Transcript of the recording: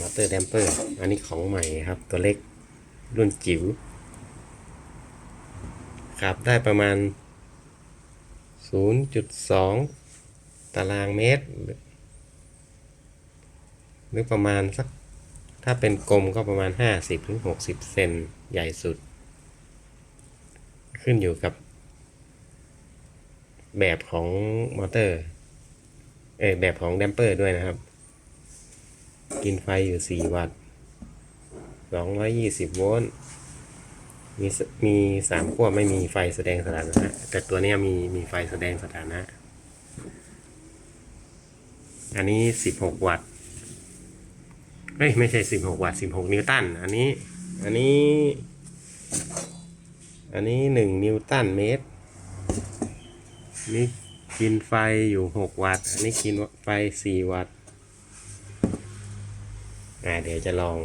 มอเตอร์แดมเปอร์ อันนี้ของใหม่ครับ ตัวเล็กรุ่นจิ๋วขับได้ประมาณ 0.2 ตารางเมตร หรือประมาณสัก ถ้าเป็นกลมก็ประมาณ 50ถึง60 เซนใหญ่สุด ขึ้นอยู่กับ แบบของมอเตอร์ เออแบบของแดมเปอร์ด้วยนะครับ กินไฟอยู่ 4 วัตต์ 220 โวลต์ มีมีสามขั้วไม่มีไฟแสดงสถานะ แต่ตัวนี้มีมีไฟแสดงสถานะ อันนี้ 16 วัตต์เอ้ยไม่ใช่ 16 วัตต์ 16 นิวตัน อันนี้ อันนี้ อันนี้ 1 นิวตันเมตร นี่กินไฟอยู่ 6 วัตต์ อันนี้กินไฟ 4 วัตต์ เดี๋ยวจะลอง